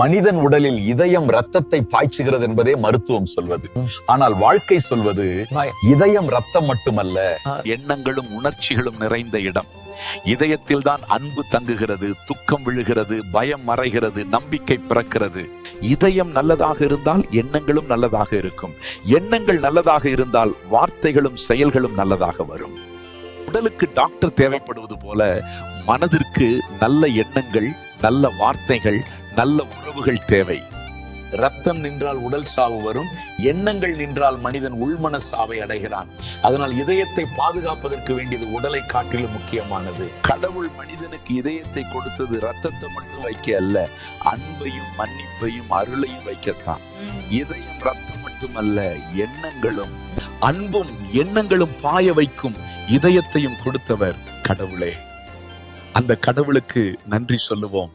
மனிதன் உடலில் இதயம் ரத்தத்தை பாய்ச்சுகிறது என்பதே மருத்துவம் சொல்வது. ஆனால் வாழ்க்கை சொல்வது. இதயம் ரத்தம் மட்டுமல்ல எண்ணங்களும் உணர்ச்சிகளும் நிறைந்த இடம். இதயத்தில் தான் அன்பு தங்குகிறது துக்கம் விழுகிறது பயம் மறைகிறது நம்பிக்கை பிறக்கிறது. இதயம் நல்லதாக இருந்தால் எண்ணங்களும் நல்லதாக இருக்கும். எண்ணங்கள் நல்லதாக இருந்தால் வார்த்தைகளும் செயல்களும் நல்லதாக வரும். உடலுக்கு டாக்டர் தேவைப்படுவது போல மனதிற்கு நல்ல எண்ணங்கள் நல்ல வார்த்தைகள் நல்ல உறவுகள் தேவை. ரத்தம் நின்றால் உடல் சாவு வரும் எண்ணங்கள் நின்றால் மனிதன் உள்மன சாவை அடைகிறான். அதனால் இதயத்தை பாதுகாப்பதற்கு வேண்டியது உடலை காட்டிலும் முக்கியமானது. கடவுள் மனிதனுக்கு இதயத்தை கொடுத்தது ரத்தத்தை மட்டும் வைக்க அல்ல அன்பையும் மன்னிப்பையும் அருளையும் வைக்கத்தான். இதயம் ரத்தம் மட்டுமல்ல எண்ணங்களும் அன்பும் எண்ணங்களும் பாய வைக்கும் இதயத்தையும் கொடுத்தவர் கடவுளே. அந்த கடவுளுக்கு நன்றி சொல்லுவோம்.